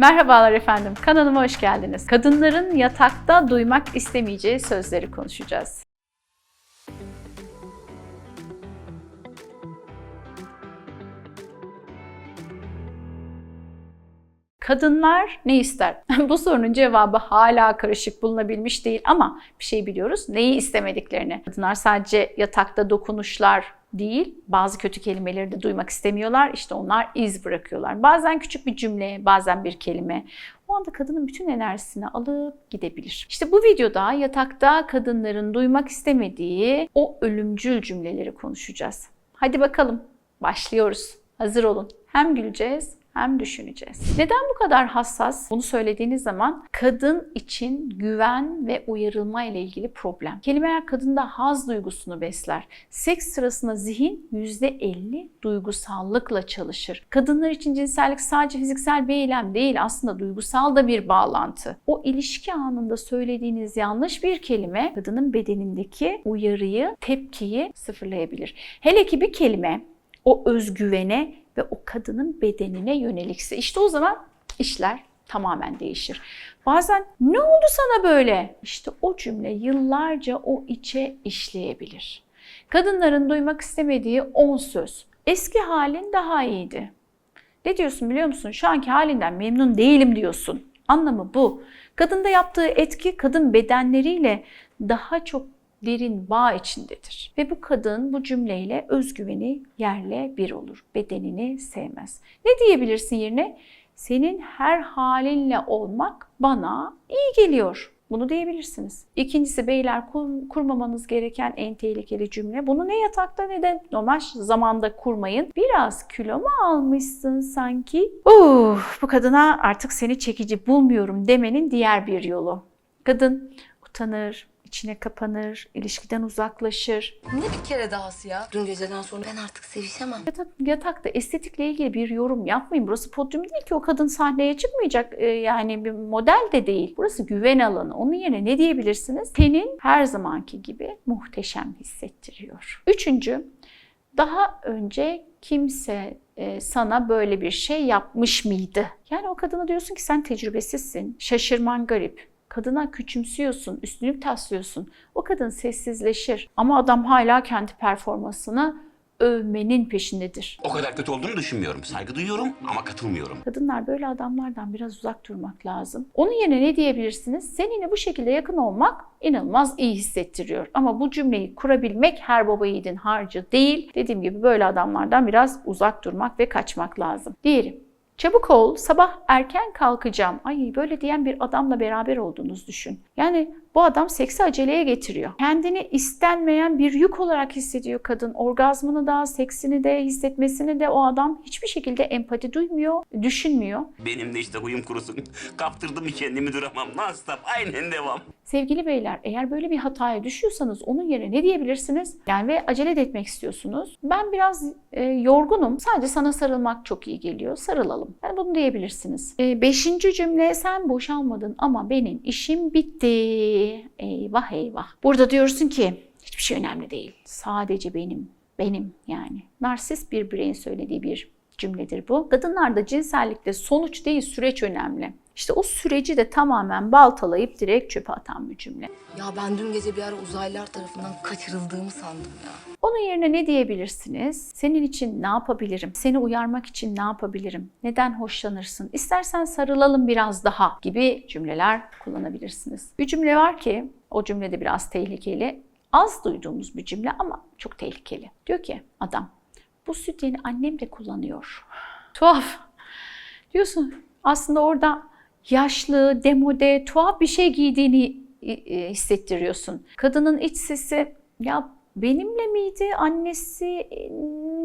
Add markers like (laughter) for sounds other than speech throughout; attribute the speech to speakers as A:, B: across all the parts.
A: Merhabalar efendim, kanalıma hoş geldiniz. Kadınların yatakta duymak istemeyeceği sözleri konuşacağız. Kadınlar ne ister? (laughs) Bu sorunun cevabı hala karışık bulunabilmiş değil ama bir şey biliyoruz. Neyi istemediklerini. Kadınlar sadece yatakta dokunuşlar değil, bazı kötü kelimeleri de duymak istemiyorlar. İşte onlar iz bırakıyorlar. Bazen küçük bir cümle, bazen bir kelime. O anda kadının bütün enerjisini alıp gidebilir. İşte bu videoda yatakta kadınların duymak istemediği o ölümcül cümleleri konuşacağız. Hadi bakalım, başlıyoruz. Hazır olun. Hem güleceğiz hem düşüneceğiz. Neden bu kadar hassas? Bunu söylediğiniz zaman kadın için güven ve uyarılma ile ilgili problem. Kelimeler kadında haz duygusunu besler. Seks sırasında zihin %50 duygusallıkla çalışır. Kadınlar için cinsellik sadece fiziksel bir eylem değil aslında duygusal da bir bağlantı. O ilişki anında söylediğiniz yanlış bir kelime kadının bedenindeki uyarıyı, tepkiyi sıfırlayabilir. Hele ki bir kelime o özgüvene ve o kadının bedenine yönelikse işte o zaman işler tamamen değişir. Bazen ne oldu sana böyle? İşte o cümle yıllarca o içe işleyebilir. Kadınların duymak istemediği 10 söz. Eski halin daha iyiydi. Ne diyorsun biliyor musun? Şu anki halinden memnun değilim diyorsun. Anlamı bu. Kadında yaptığı etki kadın bedenleriyle daha çok derin bağ içindedir. Ve bu kadın bu cümleyle özgüveni yerle bir olur. Bedenini sevmez. Ne diyebilirsin yerine? Senin her halinle olmak bana iyi geliyor. Bunu diyebilirsiniz. İkincisi beyler kur- kurmamanız gereken en tehlikeli cümle. Bunu ne yatakta ne de normal zamanda kurmayın. Biraz kilo mu almışsın sanki? Uh, bu kadına artık seni çekici bulmuyorum demenin diğer bir yolu. Kadın utanır, içine kapanır, ilişkiden uzaklaşır.
B: Ne bir kere dahası ya? Dün geceden sonra ben artık sevişemem.
A: Yatak, yatakta estetikle ilgili bir yorum yapmayın. Burası podyum değil ki o kadın sahneye çıkmayacak. Ee, yani bir model de değil. Burası güven alanı. Onun yerine ne diyebilirsiniz? Senin her zamanki gibi muhteşem hissettiriyor. Üçüncü, daha önce kimse e, sana böyle bir şey yapmış mıydı? Yani o kadına diyorsun ki sen tecrübesizsin, şaşırman garip. Kadına küçümsüyorsun, üstünlük taslıyorsun. O kadın sessizleşir ama adam hala kendi performansını övmenin peşindedir.
C: O kadar kötü olduğunu düşünmüyorum. Saygı duyuyorum ama katılmıyorum.
A: Kadınlar böyle adamlardan biraz uzak durmak lazım. Onun yerine ne diyebilirsiniz? Seninle bu şekilde yakın olmak inanılmaz iyi hissettiriyor. Ama bu cümleyi kurabilmek her baba yiğidin harcı değil. Dediğim gibi böyle adamlardan biraz uzak durmak ve kaçmak lazım. Diğeri, Çabuk ol, sabah erken kalkacağım. Ay böyle diyen bir adamla beraber olduğunuzu düşün. Yani bu adam seksi aceleye getiriyor. Kendini istenmeyen bir yük olarak hissediyor kadın. Orgazmını da, seksini de, hissetmesini de o adam hiçbir şekilde empati duymuyor, düşünmüyor.
C: Benim de işte huyum kurusun. (laughs) Kaptırdım kendimi duramam. Non-stop aynen devam.
A: Sevgili beyler eğer böyle bir hataya düşüyorsanız onun yerine ne diyebilirsiniz? Yani ve acele de etmek istiyorsunuz. Ben biraz e, yorgunum. Sadece sana sarılmak çok iyi geliyor. Sarılalım. Yani bunu diyebilirsiniz. E, beşinci cümle sen boşalmadın ama benim işim bitti. Eyvah eyvah. Burada diyorsun ki hiçbir şey önemli değil. Sadece benim. Benim yani. Narsist bir bireyin söylediği bir cümledir bu. Kadınlarda cinsellikte sonuç değil süreç önemli. İşte o süreci de tamamen baltalayıp direkt çöpe atan bir cümle.
B: Ya ben dün gece bir ara uzaylılar tarafından kaçırıldığımı sandım ya.
A: Onun yerine ne diyebilirsiniz? Senin için ne yapabilirim? Seni uyarmak için ne yapabilirim? Neden hoşlanırsın? İstersen sarılalım biraz daha gibi cümleler kullanabilirsiniz. Bir cümle var ki o cümlede biraz tehlikeli. Az duyduğumuz bir cümle ama çok tehlikeli. Diyor ki adam bu süt yeni annem de kullanıyor. Tuhaf. Diyorsun aslında orada yaşlı, demode, tuhaf bir şey giydiğini hissettiriyorsun. Kadının iç sesi ya benimle miydi, annesi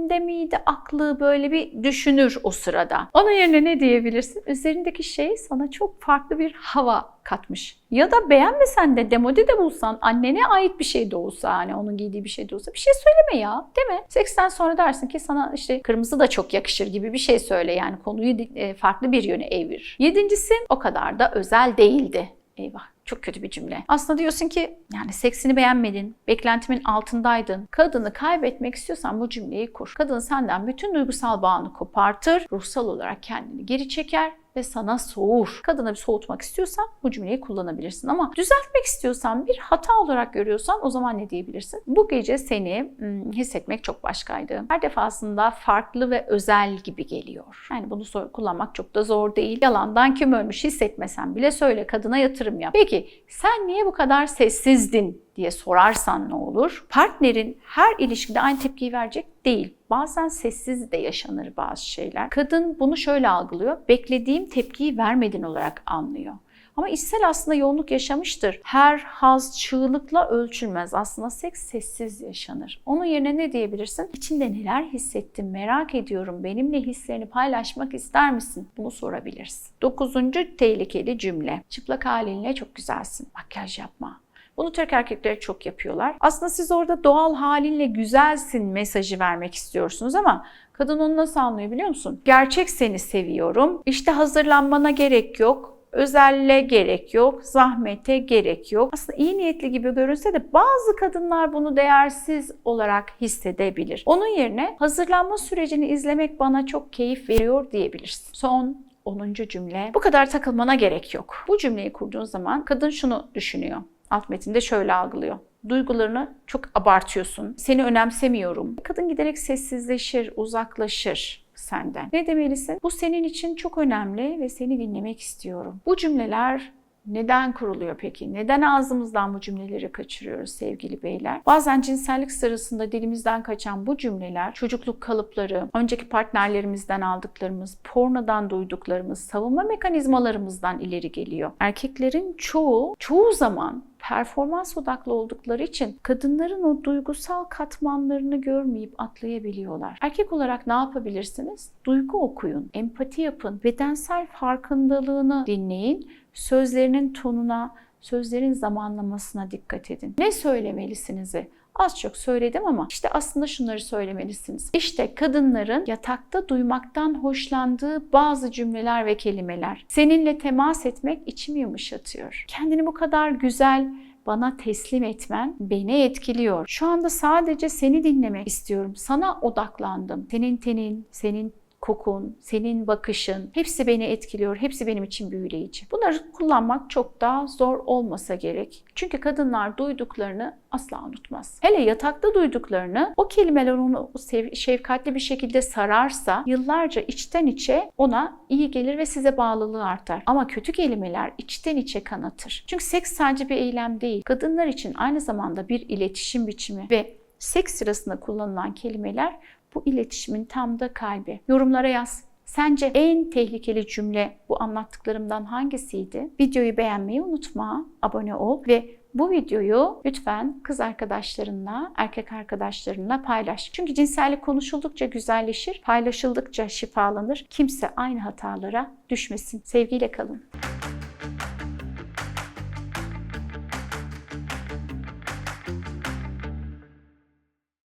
A: de miydi, aklı böyle bir düşünür o sırada. Onun yerine ne diyebilirsin? Üzerindeki şey sana çok farklı bir hava katmış. Ya da beğenmesen de demode de bulsan, annene ait bir şey de olsa, hani onun giydiği bir şey de olsa bir şey söyleme ya, mi? Seksten sonra dersin ki sana işte kırmızı da çok yakışır gibi bir şey söyle yani konuyu e, farklı bir yöne evir. Yedincisi o kadar da özel değildi. Eyvah Çok kötü bir cümle. Aslında diyorsun ki yani seksini beğenmedin, beklentimin altındaydın. Kadını kaybetmek istiyorsan bu cümleyi kur. Kadın senden bütün duygusal bağını kopartır, ruhsal olarak kendini geri çeker ve sana soğur. Kadına bir soğutmak istiyorsan bu cümleyi kullanabilirsin. Ama düzeltmek istiyorsan, bir hata olarak görüyorsan o zaman ne diyebilirsin? Bu gece seni hmm, hissetmek çok başkaydı. Her defasında farklı ve özel gibi geliyor. Yani bunu kullanmak çok da zor değil. Yalandan kim ölmüş hissetmesen bile söyle kadına yatırım yap. Peki sen niye bu kadar sessizdin diye sorarsan ne olur? Partnerin her ilişkide aynı tepkiyi verecek değil. Bazen sessiz de yaşanır bazı şeyler. Kadın bunu şöyle algılıyor. Beklediğim tepkiyi vermedin olarak anlıyor. Ama içsel aslında yoğunluk yaşamıştır. Her haz çığlıkla ölçülmez. Aslında seks sessiz yaşanır. Onun yerine ne diyebilirsin? İçinde neler hissettin merak ediyorum. Benimle hislerini paylaşmak ister misin? Bunu sorabilirsin. Dokuzuncu tehlikeli cümle. Çıplak halinle çok güzelsin. Makyaj yapma. Bunu Türk erkekleri çok yapıyorlar. Aslında siz orada doğal halinle güzelsin mesajı vermek istiyorsunuz ama kadın onu nasıl anlıyor biliyor musun? Gerçek seni seviyorum. İşte hazırlanmana gerek yok. Özelle gerek yok, zahmete gerek yok. Aslında iyi niyetli gibi görünse de bazı kadınlar bunu değersiz olarak hissedebilir. Onun yerine hazırlanma sürecini izlemek bana çok keyif veriyor diyebilirsin. Son 10. cümle. Bu kadar takılmana gerek yok. Bu cümleyi kurduğun zaman kadın şunu düşünüyor. Alt metinde şöyle algılıyor. Duygularını çok abartıyorsun. Seni önemsemiyorum. Kadın giderek sessizleşir, uzaklaşır senden. Ne demelisin? Bu senin için çok önemli ve seni dinlemek istiyorum. Bu cümleler neden kuruluyor peki? Neden ağzımızdan bu cümleleri kaçırıyoruz sevgili beyler? Bazen cinsellik sırasında dilimizden kaçan bu cümleler çocukluk kalıpları, önceki partnerlerimizden aldıklarımız, pornodan duyduklarımız, savunma mekanizmalarımızdan ileri geliyor. Erkeklerin çoğu, çoğu zaman performans odaklı oldukları için kadınların o duygusal katmanlarını görmeyip atlayabiliyorlar. Erkek olarak ne yapabilirsiniz? Duygu okuyun, empati yapın, bedensel farkındalığını dinleyin, sözlerinin tonuna, sözlerin zamanlamasına dikkat edin. Ne söylemelisinizi Az çok söyledim ama işte aslında şunları söylemelisiniz. İşte kadınların yatakta duymaktan hoşlandığı bazı cümleler ve kelimeler. Seninle temas etmek içimi yumuşatıyor. Kendini bu kadar güzel bana teslim etmen beni etkiliyor. Şu anda sadece seni dinlemek istiyorum. Sana odaklandım. Senin tenin, senin kokun, senin bakışın hepsi beni etkiliyor. Hepsi benim için büyüleyici. Bunları kullanmak çok daha zor olmasa gerek. Çünkü kadınlar duyduklarını asla unutmaz. Hele yatakta duyduklarını o kelimeler onu şefkatli bir şekilde sararsa yıllarca içten içe ona iyi gelir ve size bağlılığı artar. Ama kötü kelimeler içten içe kanatır. Çünkü seks sadece bir eylem değil. Kadınlar için aynı zamanda bir iletişim biçimi ve seks sırasında kullanılan kelimeler bu iletişimin tam da kalbi. Yorumlara yaz. Sence en tehlikeli cümle bu anlattıklarımdan hangisiydi? Videoyu beğenmeyi unutma, abone ol ve bu videoyu lütfen kız arkadaşlarınla, erkek arkadaşlarınla paylaş. Çünkü cinsellik konuşuldukça güzelleşir, paylaşıldıkça şifalanır. Kimse aynı hatalara düşmesin. Sevgiyle kalın.